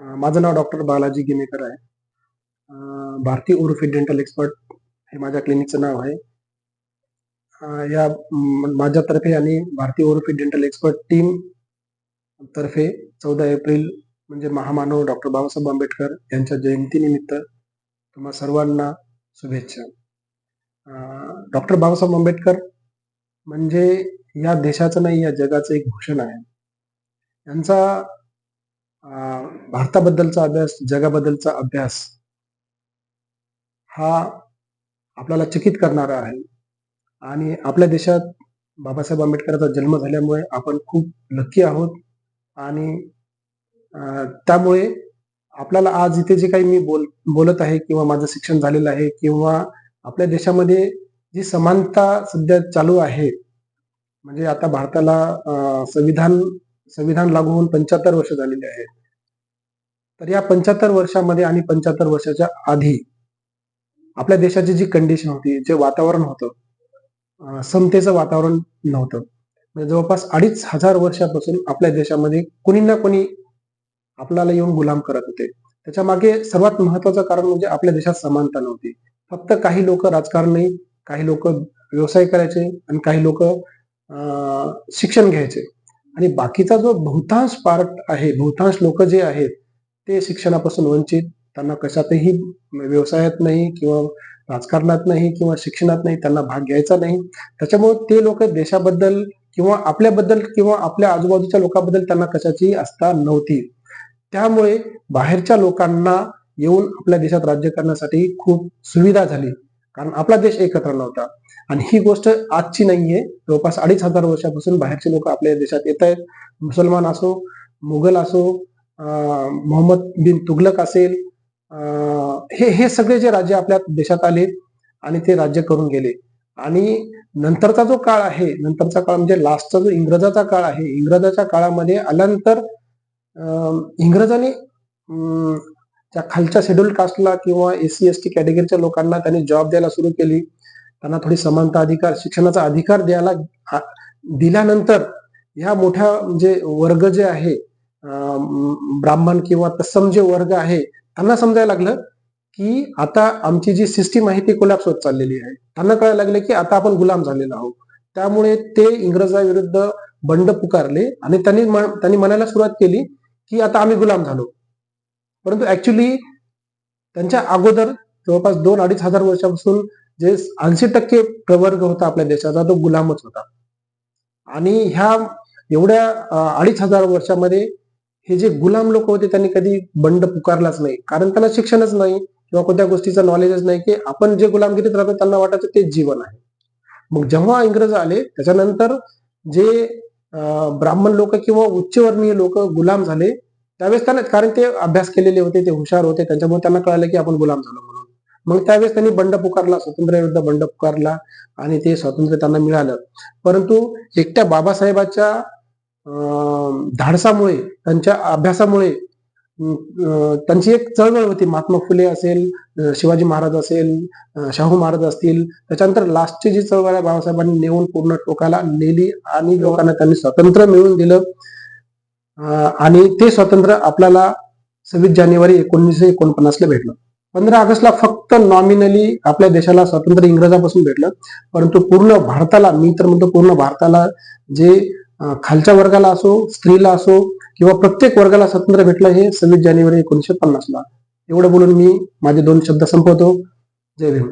माझं नाव डॉक्टर बालाजी गिमेकर आहे. भारती भारतीय डेंटल एक्सपर्ट हे माझ्या क्लिनिकचं नाव आहे. या माझ्यातर्फे आणि भारतीय ओरोफिट डेंटल एक्सपर्ट टीम तर्फे चौदा एप्रिल म्हणजे महामानव डॉक्टर बाबासाहेब आंबेडकर यांच्या जयंतीनिमित्त तुम्हा सर्वांना शुभेच्छा. डॉक्टर बाबासाहेब आंबेडकर म्हणजे या देशाचं नाही या जगाचं एक भूषण आहे. यांचा भारताबद्दलचा अभ्यास जगाबद्दलचा अभ्यास हा आपल्याला चकित करणारा आहे. आणि आपल्या देशात बाबासाहेब आंबेडकरांचा जन्म झाल्यामुळे आपण खूप लक्की आहोत. आणि त्यामुळे आपल्याला आज इथे जे काही मी बोल बोलत आहे किंवा माझं शिक्षण झालेलं आहे किंवा आपल्या देशामध्ये जी समानता सध्या चालू आहे म्हणजे आता भारताला संविधान संविधान लागू होऊन पंच्याहत्तर वर्ष झालेली आहेत. तर या पंच्याहत्तर वर्षामध्ये आणि पंच्याहत्तर वर्षाच्या आधी आपल्या देशाची जी कंडिशन होती जे वातावरण होतं समतेचं वातावरण नव्हतं. म्हणजे जवळपास अडीच हजार वर्षापासून आपल्या देशामध्ये कोणी ना कोणी आपल्याला येऊन गुलाम करत होते. त्याच्यामागे सर्वात महत्वाचं कारण म्हणजे आपल्या देशात समानता नव्हती. फक्त काही लोक राजकारणी काही लोक व्यवसाय करायचे आणि काही लोक शिक्षण घ्यायचे. आणि बाकीचा जो बहुतांश पार्ट आहे बहुतांश लोक जे आहेत ते शिक्षणापासून वंचित त्यांना कशातही व्यवसायात नाही किंवा राजकारणात नाही किंवा शिक्षणात नाही त्यांना भाग घ्यायचा नाही. त्याच्यामुळे ते लोक देशाबद्दल किंवा आपल्याबद्दल किंवा आपल्या आजूबाजूच्या लोकांबद्दल त्यांना कशाची आस्था नव्हती. त्यामुळे बाहेरच्या लोकांना येऊन आपल्या देशात राज्य करण्यासाठी खूप सुविधा झाली. कारण आपला देश एकत्र नव्हता. आणि ही गोष्ट आजची नाहीये. जवळपास अडीच हजार वर्षापासून बाहेरचे लोक आपल्या देशात येत आहेत मुसलमान असो मुघल असो मोहम्मद बिन तुगलक असेल हे हे सगळे जे राज्य आपल्या देशात आले आणि ते राज्य करून गेले. आणि नंतरचा जो काळ आहे नंतरचा काळ म्हणजे लास्टचा जो इंग्रजाचा काळ आहे इंग्रजाच्या काळामध्ये आल्यानंतर इंग्रजांनी त्या खालच्या शेड्यूल कास्टला किंवा एस सी एस टी कॅटेगरीच्या लोकांना त्यांनी जॉब द्यायला सुरू केली. त्यांना थोडी समानता अधिकार शिक्षणाचा अधिकार द्यायला दिल्यानंतर ह्या मोठ्या म्हणजे वर्ग जे आहे ब्राह्मण किंवा तत्सम जे वर्ग आहे त्यांना समजायला लागलं की आता आमची जी सिस्टीम आहे ती कोलॅप्स होत चाललेली आहे. त्यांना कळायला लागलं की आता आपण गुलाम झालेलो आहोत. त्यामुळे ते इंग्रजाविरुद्ध बंड पुकारले आणि त्यांनी त्यांनी म्हणायला सुरुवात केली की आता आम्ही गुलाम झालो. परंतु ऍक्च्युली त्यांच्या अगोदर जवळपास दोन अडीच हजार वर्षापासून जे ऐंशी टक्के प्रवर्ग होता आपल्या देशाचा तो गुलामच होता. आणि ह्या एवढ्या अडीच हजार वर्षामध्ये हे जे गुलाम लोक होते त्यांनी कधी बंड पुकारलाच नाही. कारण त्यांना शिक्षणच नाही किंवा कोणत्या गोष्टीचं नॉलेजच नाही की आपण जे गुलामगिरीत राहतो त्यांना वाटायचं तेच जीवन आहे. मग जेव्हा इंग्रज आले त्याच्यानंतर जे ब्राह्मण लोक किंवा उच्चवर्णीय लोक गुलाम झाले त्यावेळेस त्यांना कारण ते अभ्यास केलेले होते ते हुशार होते त्यांच्यामुळे त्यांना कळालं की आपण गुलाम झालो म्हणून. मग त्यावेळेस त्यांनी बंड पुकारला स्वातंत्र्याविरुद्ध बंड पुकारला आणि ते स्वातंत्र्य त्यांना मिळालं. परंतु एकट्या बाबासाहेबाच्या धाडसामुळे त्यांच्या अभ्यासामुळे त्यांची एक चळवळ होती. महात्मा फुले असेल शिवाजी महाराज असेल शाहू महाराज असतील त्याच्यानंतर लास्टची जी चळवळ आहे बाबासाहेबांनी नेऊन पूर्ण टोकाला नेली आणि लोकांना त्यांनी स्वातंत्र्य मिळवून दिलं. आणि ते स्वातंत्र्य आपल्याला सव्वीस जानेवारी एकोणीसशे एकोणपन्नासला भेटलं. पंधरा ऑगस्टला फक्त नॉमिनली आपल्या देशाला स्वातंत्र्य इंग्रजापासून भेटलं. परंतु पूर्ण भारताला मी तर म्हणतो पूर्ण भारताला जे खालच्या वर्गाला असो स्त्रीला असो किंवा प्रत्येक वर्गाला स्वातंत्र्य भेटलं हे सव्वीस जानेवारी एकोणीसशे पन्नासला. एवढं बोलून मी माझे दोन शब्द संपवतो. जय भीम.